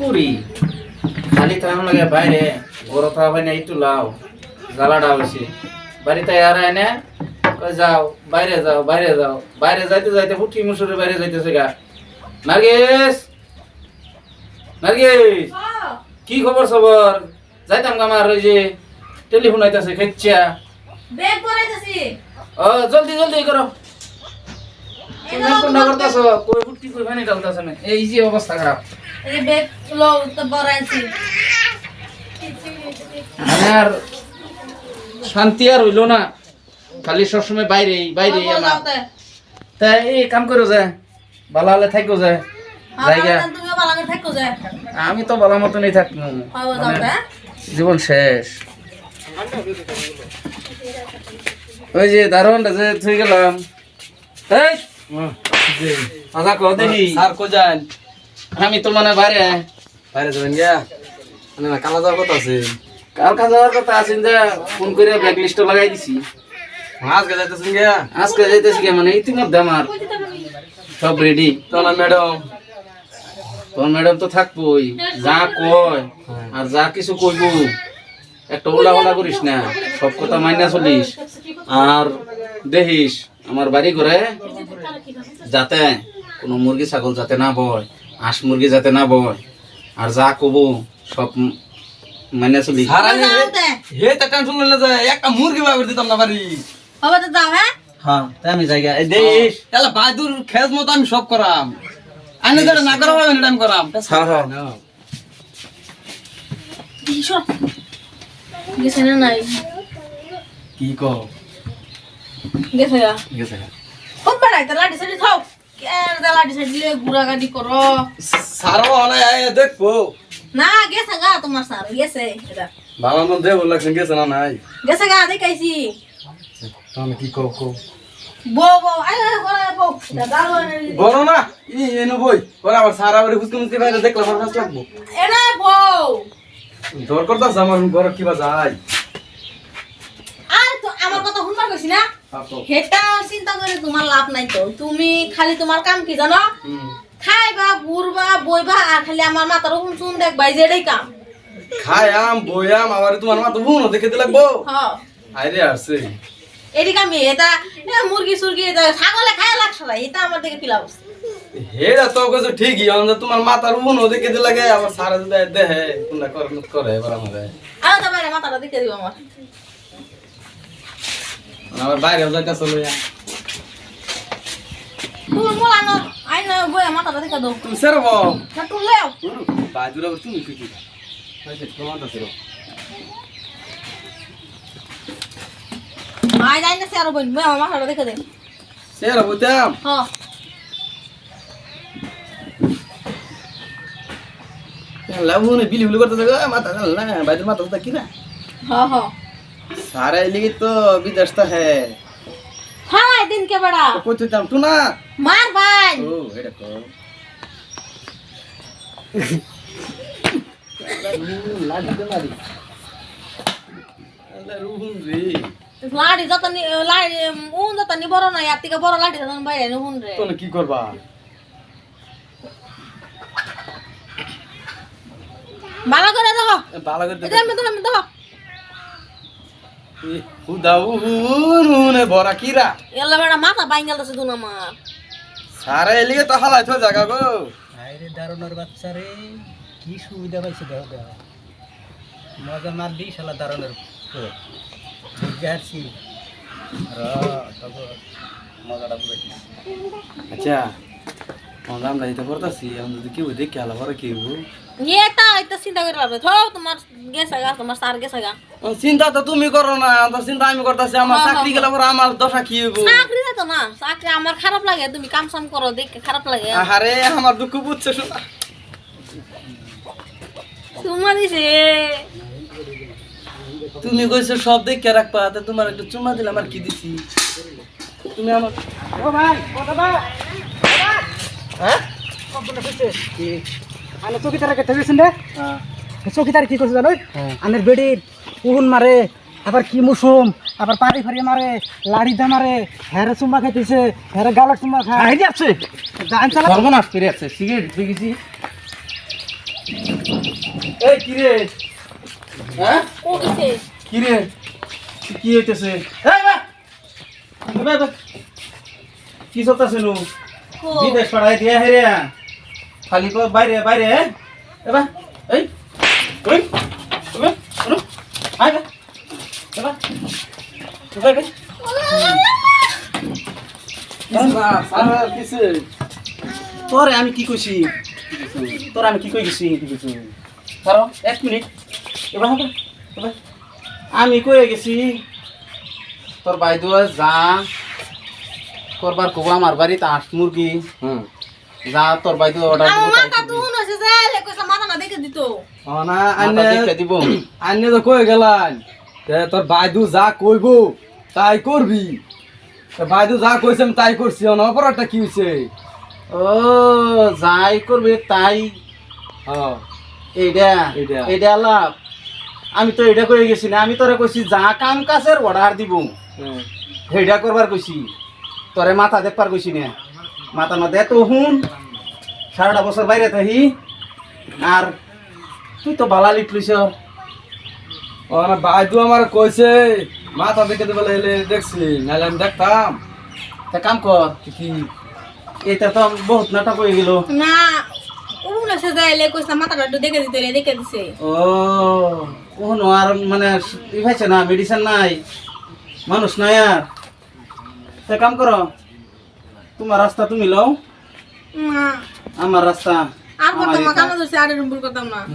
করি। খালি থাকার লাগে বাইরে। বড় থাকা হয় না একটু লাও। জ্বালাটা হয়েছে বাড়িতে আর এনে যাও বাইরে যাও বাইরে যাও। বাইরে যাইতে যাইতে ফুটি মুসুরে বাইরে যাইতেছে গা। নার্গিস! নার্গিস! কি খবর সবর? যাইতাম আমার ওই যে টেলিফোন আইতাছে খেচ্ছা। ব্যাগ পরাইতেছি। ও জলদি জলদি করো। তুমি কোনটা করতেছো? কই ফুটি কই পানি ডালতেছ না? এই যে অবস্থা খারাপ। লো তো আর শান্তি আর হইল না। খালি সবসময় বাইরে বাইরে আমার তাই এই কাম করো যায় ভালো হলে থাকো জায়গা। যায় আমি তো ভালো মতনই থাকব। মানে দাওয়া জীবন শেষ। ওই যে দারোয়ানটা যে থুই গেলাম। এই! আজা কো দেখি স্যার কো যান। আমি তো মানে বাইরে। বাইরে যাবেন গিয়া? মানে না কালা যাওয়ার কথা আছে। কার কাছে যাওয়ার কথা আছেন যে ফোন করে ব্ল্যাক লিস্ট লাগাই দিছি। আজকে যাইতেছেন গিয়া? আজকে যাইতেছি গিয়া মানে ইতিমধ্যে আমার সব রেডি তো না ম্যাডাম তোর ম্যাডাম তো থাকবোই যা কয় আর যা কিছু কইব একটা ওলা ওলা করিস না সব কথা মাইনা চলিস। আর দেখিস আমার বাড়ি ঘরে যাতে কোনো মুরগি ছাগল যাতে না বয়। হাঁস মুরগি যাতে না বয়। আর যা কব সব আমি যাওতে হে তা টেনশন লইলে যায়। একটা মুরগি বাইরে দিতাম না বাড়ি। হবে তো যাও হ্যাঁ? হ্যাঁ তাই আমি জায়গা দেখিস এলা বাদুর খেজ মতো আমি সব করাম। আইনে যেটা না করা হবে আমি করাম। হ্যাঁ হ্যাঁ। গেছে না নাই? কি কো গেছে গেছে লাঠি সাইডি থাও কে লাঠি সাইডি ঘুরা গাড়ি করো? স্যার অনে আয় দেখব। না গেছে গা তোমার স্যার গেছে ভালো মন দেব লাগছেন গেছে না নাই? গেছে গা দেখাইছি। আমি কি কো কো বো বো আয় বো বড় না ই এনো বই ওরা আবার স্যার আবার হুসকে মুসকে বাইরে দেখলে আমার কাছে লাগবো। এনা বউ। ডর করতাছ আমার ঘর কিবা যায়। আর তো আমার কথা শুনবার কইছি না? সেটা চিন্তা করে তোমার লাভ নাই তো। তুমি খালি তোমার কাম কি জানো? খাইবা ঘুরবা বইবা আর খালি আমার মাথার শুন শুন দেখবা এই যে এটাই কাম। খায়াম বয়াম আবার তোমার মা তো দেখে দিলে লাগবো। হ। আইরে আসছে এটি কামি এটা মুরগি সুরগি এটা ছাগলে খায় লাগছে না এটা আমার দিকে পিলা বসছে হেরা তো ঠিকই আমরা তোমার মাথার দিলে লাগে আবার সারা যদি দেহে তোমরা করে করে এবার আমারে। আর তো বাইরে মাথাটা দিকে দিব আমার। আবার বাইরে যাইতা চলো ইয়া তুমি মোলানো আই না বই মাথাটা দিকে দাও। তুমি সেরো বাও না তুই লেও বাজুরা তুমি কি কি হইছে তোমার তো সেরো আই যাই না স্যার বই বই আমার মাথাটা দিকে দে। সেরো বুঝতাম হ। লাবুনে বিলি বিলি করতে থাকো মাথা না বাইরের মাথা কি না হ হ। সারা এলিগে তো বিদেশ তো হে। হাই দিন কে বড়া। তো কই তুই তু না? মার ভাই। ও এটা তো। লাডি তো লাডি আল্লাহ রুহুন রে লাড়ি যত নি লাড়ি উন যত নি বড় না ইয়ার থেকে বড় লাড়ি যত বাইরে নি রে। তোনে কি করবা? ভালো করে দেখো ভালো করে দেখো আমি দেখো হুনে ভরা কিরা? এলা বেড়া মাথা বাইঙ্গাল আছে দুন আমার। সারা এলিগে তো হালাই তো জায়গা গো। আরে দারুণের বাচ্চা রে কি সুবিধা পাইছে দেহ দেহ। মজা মারলি শালা দারুণের। বুঝতে হারছি র তবে মজাটা বুঝেছি আচ্ছা আমরা আমরা এটা করতেছি আমরা যদি কেউ দেখে আলা পরে কেউ। এটা এটা চিন্তা করে তোমার গেছে গা তোমার সার গেছে গা। চিন্তা তো তুমি করো না তো চিন্তা আমি করতেছি আমার চাকরি গেলে পরে আমার দশা কি হইব? চাকরি তো না চাকরি আমার খারাপ লাগে তুমি কাম সাম করো দেখে খারাপ লাগে। আরে আমার দুঃখ বুঝছে শোনা। তোমার দিছে। তুমি কইছো সব দেখে রাখবা তা তোমার একটু চুমা দিলে আমার কি দিছি? তুমি আমার ও ভাই দাদা হ্যাঁ? আনে চকিদার কে থেকেছেন রে। চকিদার কি করছে জানো আনের বেডির উহুন মারে আবার কি মুসুম আবার পাড়ি ফাড়ি মারে লাড়ি দা মারে হেরে চুম্বা খাইতেছে হেরে গালত চুম্বা খায় আছে। গান চালা। সর্বনাশ করে আছে সিগারেট দেখেছি। এই কি রে? হ্যাঁ? কি রে? কি- কি হইতেছে। কি চলতেছে নু? বিদেশ পাড়ায় দিয়া হেরে খালি কো বাইরে বাইরে এবা এই ওই ওবে শুনো আয় বে এবা এবা বে তোরে আমি কি কইছি? তোরে আমি কি কই গেছি ধরো এক মিনিট। এবার হবে এবার। আমি কয়ে গেছি তোর বাইদুয়া যা করবার কব আমার বাড়িতে আট মুরগি। হুম। যা তোর বাইদু অর্ডার দিব মাথা হইছে যে লে কইছে মাথা না দেখে দিত। না আন্নে আন্নে দিব। আন্নে তো কই গেলান তোর বাইদু যা কইব তাই করবি। তে বাইদু যা কইছেন তাই করছি অন অপরাধটা কি হইছে? ও যাই করবে তাই। এইটা এইটা। লাভ আমি তো এটা কয়ে গেছি না আমি তোরে কইছি যা কাম কাজের অর্ডার দিব। সেইটা করবার কইছি তোরে মাথা দেখবার কইছি না। মাথা না দে তো হুন। সারাটা বছর বাইরে থাকি। আর তুই তো বালা লিটলিস অন বাইদু আমার কইছে মাথা দেখে দেবে এলে দেখছি নাহলে আমি দেখতাম। তা কাম কর। কি এটা তো বহুত নাটক হয়ে গেল। না মানে মেডিসিন নাই। মানুষ নাই আর। তা কাম করো। তোমার রাস্তা তুমি লও। আমার রাস্তা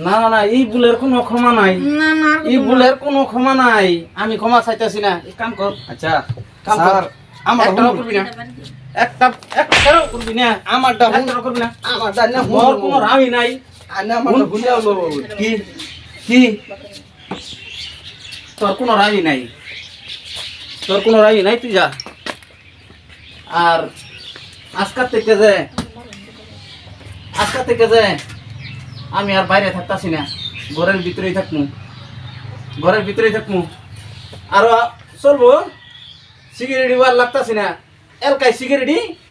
না না না এই কোনো ক্ষমা নাই। না না এই করতাম কোনো ক্ষমা নাই। আমি ক্ষমা চাইতেছি না। কাম কর। আচ্ছা কাম কর। আমার করবি না। একটা একটাও করবি না। আমারটা হুন করবি না। আমারটা না মোর কোনো রামি নাই। যাওলো কি? কি? তোর কোনো রাজি নাই। তোর কোনো রাজি নাই তুই যা। আর আজকার থেকে যে, আজকার থেকে যে আমি আর বাইরে থাকতাছি না, ঘরের ভিতরেই থাকমু। ঘরের ভিতরেই থাকমু। আর চলবো। সিগারেটি আর লাগতাছি না। এলকাই সিগারেটি